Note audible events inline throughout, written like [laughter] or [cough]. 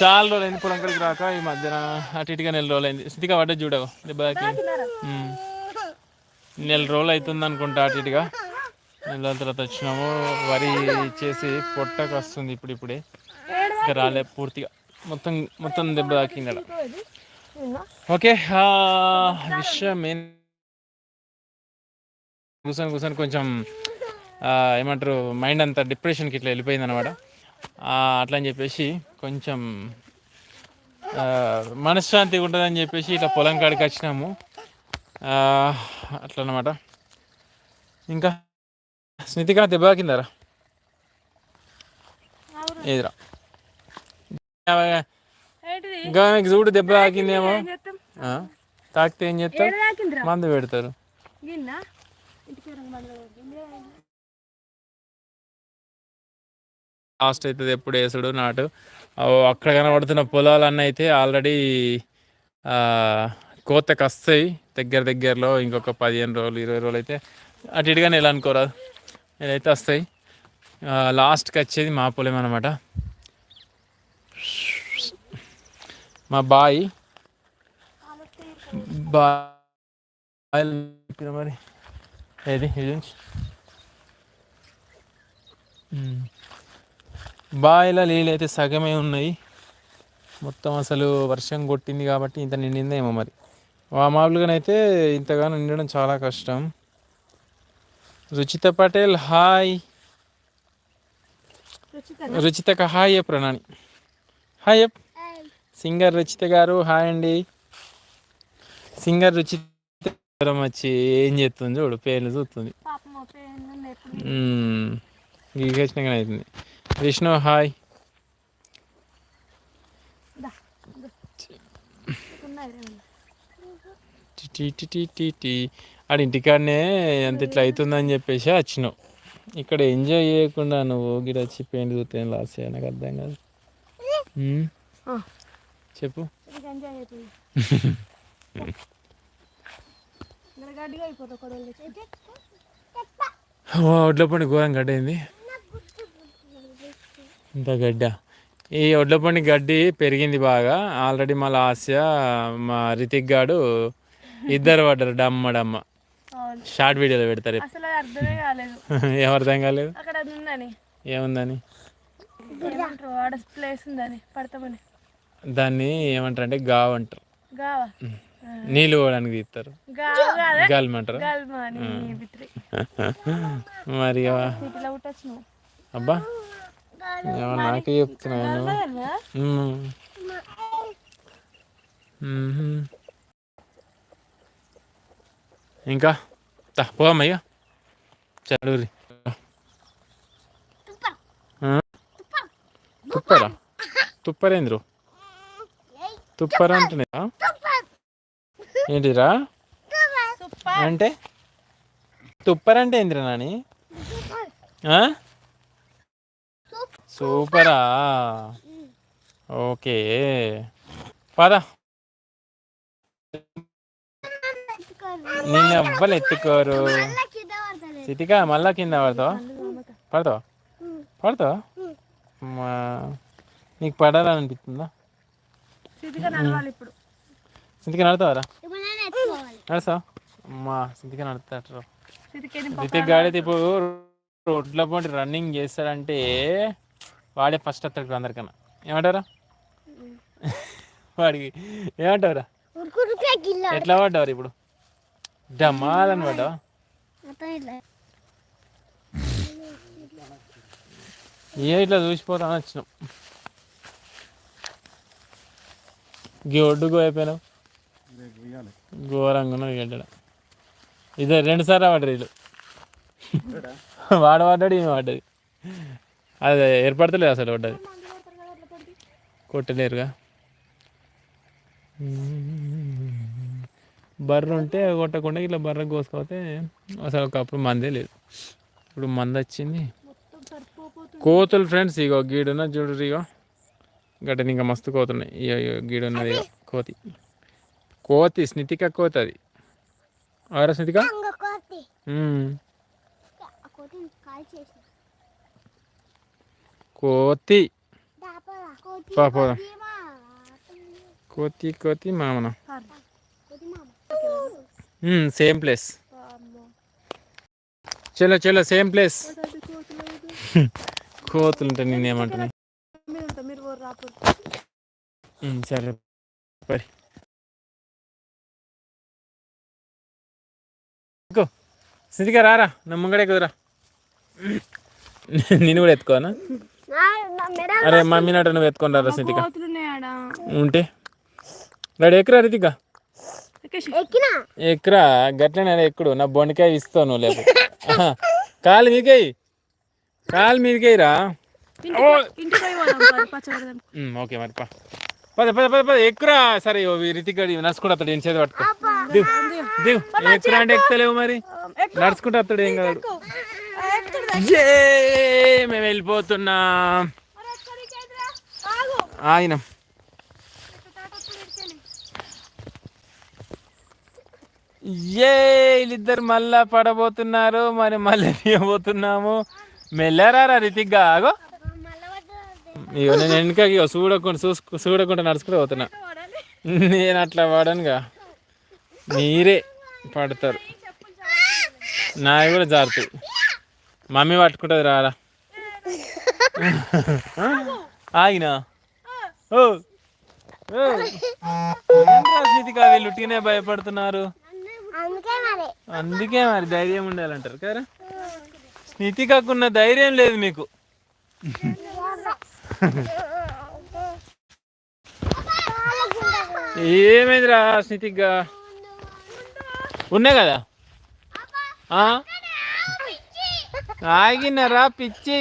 చాలా రోజులు అయింది పొలం కడికి రాక ఈ మధ్యన అటు ఇటుగా నెల రోజులు అయింది. స్థితిగా పడ్డ చూడవు దెబ్బకి. నెల రోజులు అవుతుంది అనుకుంటా అటు ఇటుగా. నెల రోజుల తర్వాత వచ్చినాము. వరి చేసి పొట్టకు వస్తుంది ఇప్పుడు ఇప్పుడే. ఇంకా రాలే పూర్తిగా. మొత్తం మొత్తం దెబ్బ తాకింది. ఓకే ఆ విషయం ఏం కూర్చొని కూర్చొని కొంచెం ఏమంటారు మైండ్ అంతా డిప్రెషన్కి ఇట్లా వెళ్ళిపోయింది అనమాట అట్లా అని చెప్పేసి కొంచెం ఆ, మనశ్శాంతి ఉంటుందని చెప్పేసి ఇట్లా పొలం కాడికి వచ్చినాము. ఆ, అట్లా అనమాట ఇంకా స్నితిగా దెబ్బ తాకిందారా? ఏదిరా? ఇంకా మీకు చూడు దెబ్బ తాకిందేమో తాకితే ఏం చేస్తారు? మందు పెడతారు. లాస్ట్ అవుతుంది ఎప్పుడు వేసుడు నాటు. అక్కడ కనబడుతున్న పొలాలన్నీ అయితే ఆల్రెడీ కోతకు వస్తాయి దగ్గర దగ్గరలో ఇంకొక పదిహేను రోజులు ఇరవై రోజులు అయితే అటు ఇటుగా నేను అనుకోరాదు నేనైతే వస్తాయి. లాస్ట్కి వచ్చేది మా పొలం అనమాట మా బాయ్. బాయ్ మరి? ఏది ఇది బావిలో నీళ్ళు అయితే సగమే ఉన్నాయి. మొత్తం అసలు వర్షం కొట్టింది కాబట్టి ఇంత నిండిందేమో మరి. మామూలుగానైతే ఇంతగానో నిండడం చాలా కష్టం. రుచిత పటేల్ హాయ్. రుచితక హాయ్ ఎప్ ప్రణాని. హాయ్ ఎప్ సింగర్ రుచిత గారు హాయ్ అండి. సింగర్ రుచిత జ్వరం వచ్చి ఏం చేస్తుంది చూడు పేర్లు చూస్తుంది. గీకేసినాకనే అవుతుంది. విష్ణు హాయ్ దా ఉన్నాయి రా. టి టి టి టి టి టి. ఆడ ఇంటికాడనే ఎంత ఇట్లా అవుతుందని చెప్పేసి వచ్చినావు ఇక్కడ ఎంజాయ్ చేయకుండా నువ్వు గిడ వచ్చి పెయింట్ చూస్తే లాస్ నాకు అర్థం కాదు. చెప్పు. ఒడ్ల పండి ఘోరం గడ్డ అయింది ఇంత గడ్డ. ఈ ఒడ్ల పండి గడ్డి పెరిగింది బాగా. ఆల్రెడీ మా లాస్య మా రితిక్ గాడు ఇద్దరు పడ్డారు డమ్మ డమ్మ. షార్ట్ వీడియోలో పెడతారు. ఏం [laughs] అర్థం కాలేదు? ఏముందని? దాన్ని ఏమంటారు అంటే గావ్? అంటారు నీళ్ళు పోవడానికి తీస్తారు. గావు కాదే? గాలి అంటారు. గల్మా అని బిత్రి [laughs] మరి అబ్బా. నాకే చెప్తున్నాను ఇంకా? తా పోమ్మయ్య చదువురి తుప్పరా? తుప్పరేంద్రు? తుప్పర అంటున్నా ఏంటిరా అంటే? తుప్పరంటే ఏందిరా నాని? ఆ? సూపరా. ఓకే. పద. నిన్ను ఎవ్వరు ఎత్తుకోరు. సితిక మళ్ళా కింద పడతావా? పడతావా? పడతావా? అమ్మా. నీకు పడాలనిపిస్తుందా? సిటీగా నడవాలి ఇప్పుడు. సింతిక నడతావరా నడుస్తావా? అమ్మా సింతిక నడుతాడు సిటీకి రితిక్ గాడైతే ఇప్పుడు రోడ్ల పోటీ రన్నింగ్ చేస్తాడంటే వాడే ఫస్ట్ వస్తాడు అందరికన్నా. ఏమంటారా వాడికి ఏమంటారా ఎట్లా పడ్డావు ఇప్పుడు? డమాలని పడ్డావా? ఏ ఇట్లా చూసిపోతాను వచ్చినాం. గీ ఒడ్డుకు అయిపోయినావు ఘోరంగా ఉన్నది గడ్డ ఇదే రెండు సార్లు పడ్డారు వీళ్ళు. వాడు పడ్డాడు ఈమె పడ్డది. అది ఏర్పడతలేదు అసలు పడ్డది కొట్టలేరుగా. బర్రె ఉంటే కొట్టకుండా ఇట్లా బర్రె కోసుకోతే అసలు ఒకప్పుడు మందే లేదు. ఇప్పుడు మంద వచ్చింది. కోతులు ఫ్రెండ్స్ ఇగో గీడున్న చూడు ఇగో. గడ్డని ఇంకా మస్తు కోతున్నాయి. ఇగో గీడున్నది ఇగో కోతి. కోతి స్నితిక కోతి అది. అవరా స్నితిక. కోతి పా కోతి కోతి మామన సేమ్ ప్లేస్ చలో చలో సేమ్ ప్లేస్ కోతులు ఉంటాయి నేనేమంటున్నాయి మీరు మీరు సరే పరి స్థితిగా రారా నా ముంగడే కుదరా నేను కూడా ఎత్తుకోనా అరే మమ్మీ నాట నువ్వు ఎత్తుకొని ఆడ ఉంటే. రెడీ ఎక్కరా రితిగా ఎక్కేసి. ఎక్కరా? గట్లనే ఎక్కుడు. నా బొండకాయ ఇస్తావు నువ్వు లేదు కాలు మీకేయి. కాలు పెడదాం. ఉమ్, ఓకే మరి పా. పద పద పద పద. ఎక్కురా? సరే ఓ రితిగడి నడుచుకుంటూ అతడు ఏం చేతి పట్టుకో. దిగు దిగు. ఎక్కురా అంటే ఎక్కుతలేవు మరి? నడుచుకుంటూ అతడు ఏం కాదు. ఏ మేము వెళ్ళిపోతున్నాం. ఆగినాం. ఏ వీళ్ళిద్దరు మళ్ళా పడబోతున్నారు మరి మళ్ళీ తీయబోతున్నాము మెల్లరారా రితిగ్గా ఆగో. ఇగో నేను వెనక ఇగో చూడకుండా చూసుకు చూడకుండా నడుచుకుంటూ పోతున్నా. నేను అట్లా వాడనుగా మీరే పడతారు. నావి కూడా జారుతాయి. మమ్మీ పట్టుకుంటుంది రారా ఆగినా. ఓ. వీళ్ళు ఉట్టిగానే భయపడుతున్నారు. అందుకే మరి. ధైర్యం ఉండాలంటారు కదా? స్నితికకున్న ధైర్యం లేదు మీకు. ఏమైందిరా స్నితిగా ఉన్నాయి కదా? ఆ? ఆగినరా పిచ్చి.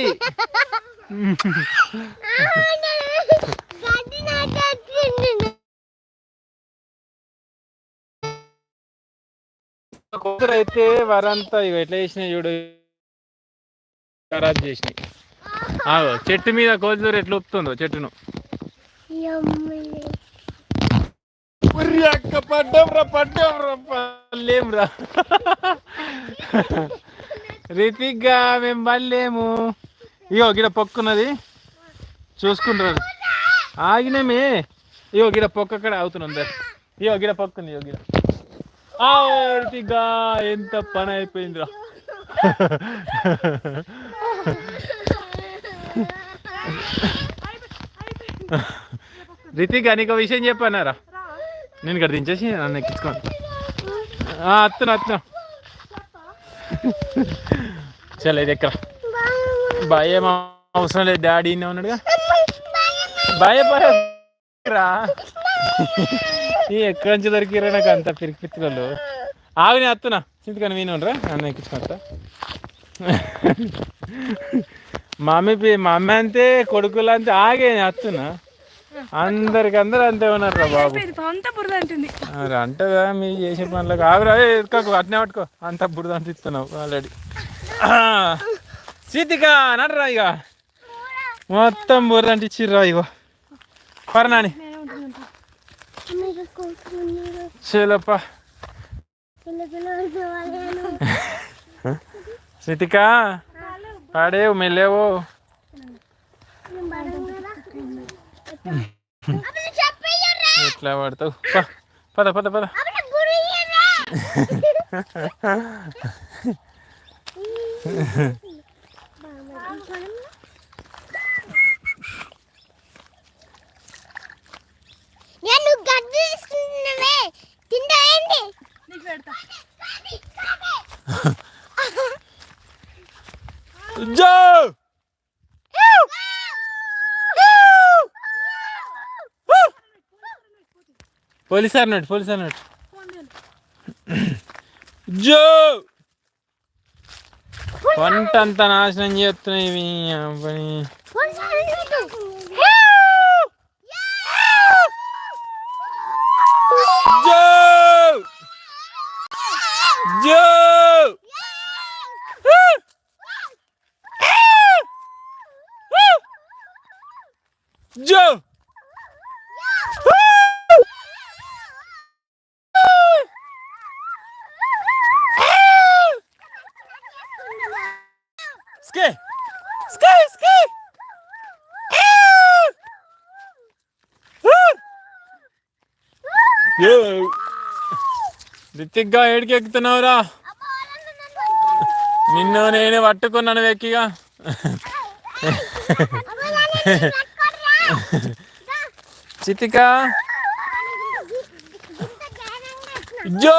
కూతురు అయితే వరంతా ఇక ఎట్లా చేసినాయి చూడు. ఖరాబ్ చేసినాయి. ఆగో చెట్టు మీద కోతురు ఎట్లా ఉప్పుతుందో చెట్టును. పడ్డాం రా పడ్డాం రా పల్లేం రా. రితిక్గా మేము బల్లేము. ఇగో గిడ పొక్కున్నది. చూసుకుంటారు ఆగినమే. ఇగో గిడ పొక్క అక్కడ అవుతున్నాం దా. ఇగో గిడ పొక్కుంది ఇగో గిడ. ఆ రితిక్గా ఎంత పని అయిపోయిందిరా. రితిక్ నీకు ఒక విషయం చెప్పన్నారా? నేను ఇక్కడ దించేసి నన్ను ఎక్కించుకోండి అత్తను అత్తను. చల్ ఇది ఎక్కడ భయం అవసరం లేదు డాడీ ఉన్నాడుగా. భయపడరా. ఈ ఎక్కడి నుంచి దొరికిరా నాకు అంత పిరికి పిరికిపిత్తులు ఆగు నేను వస్తున్నా చింతకని మీను ఉండరా? నన్ను ఎక్కించుకుంటా. అమ్మ పి- అమ్మ అంతే కొడుకులు అంతే ఆగే నేను వస్తున్నా అందరికి అందరు అంతే ఉన్నారు రా బాబు. అంతా బురద అంటుంది. మరి అంటదా మీ చేసే పనులకు? ఆగురా ఏ, ఎత్తుకోకు అట్నే పట్టుకో. అంత బురద అంత ఇస్తున్నావు ఆల్రెడీ. సీతిక నడరా ఇక మొత్తం బురద అంటే ఇచ్చిర్రా ఇగో పరనాని చేలప్ప సీతిక పాడేవు మెల్లేవు పా, పద పద పద [laughs] నేను గడ్డి తీసుకున్నవే తింటా ఏంటి నీకు పెడతా జో పోలీస్ అన్నట్టు పోలీస్ అన్నట్టు జో! పంట అంతా నాశనం చేస్తున్నాయి ఇవి అబ్బని. జో జో జో స్కే స్కే స్కే ఏ రితిక్గా ఏడికి ఎక్కుతున్నావురా నిన్ను నేను పట్టుకున్నాను వెక్కిగా చితిక జో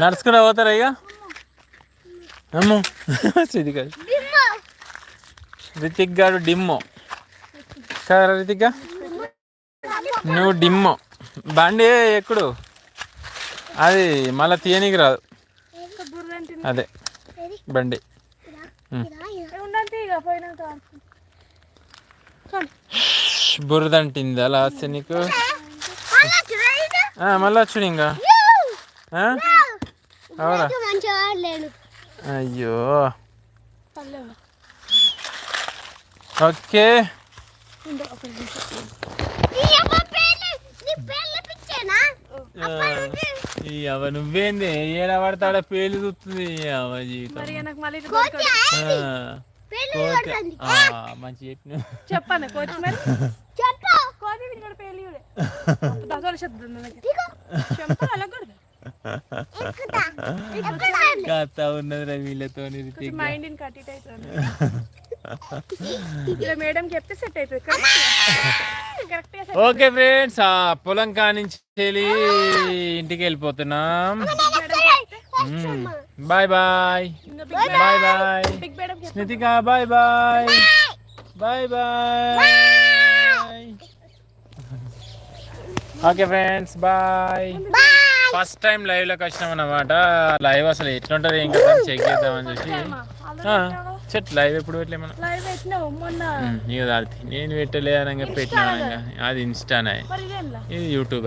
నడుచుకుని పోతారా ఇక? అమ్మో. సిద్ధిక రితిక్ గారు డిమ్మో కదా రితిక్? నువ్వు డిమ్మో బండి ఎక్కడు? అది మళ్ళీ తీయనీకి రాదు. అదే. బండి. బురదంటింది అలా వస్తే నీకు ఆ, మళ్ళీ వచ్చుడు ఇంకా? అవునా అయ్యో. ఓకే. అవ నువ్వేంది? ఏడా పడతాడ పేలు చూస్తుంది అవ జీవితం. మంచి చెప్పిన. చెప్పాను కోచ్ మరి. చెప్పు. [laughs] దసరా శబ్దం అలా కూడా కథ ఉన్నది రా వీళ్ళతో Ritik mind in cut it అవుతుంది ఇలా మేడం చెప్తే సెట్ అవుతుంది ఓకే ఫ్రెండ్స్ ఆ పొలం కానించి ఇంటికి వెళ్ళిపోతున్నాం. Bye bye bye bye Snithika bye bye bye bye okay friends bye first time లైవ్లోకి వచ్చినాం అన్నమాట లైవ్ అసలు ఎట్లుంటది ఏం కదా చెక్ చేద్దామని చెప్పి. చెట్ లైవ్ ఎప్పుడు ఇక అది నేను పెట్టలే అనగా పెట్టినా. అది ఇన్స్టానే ఇది యూట్యూబ్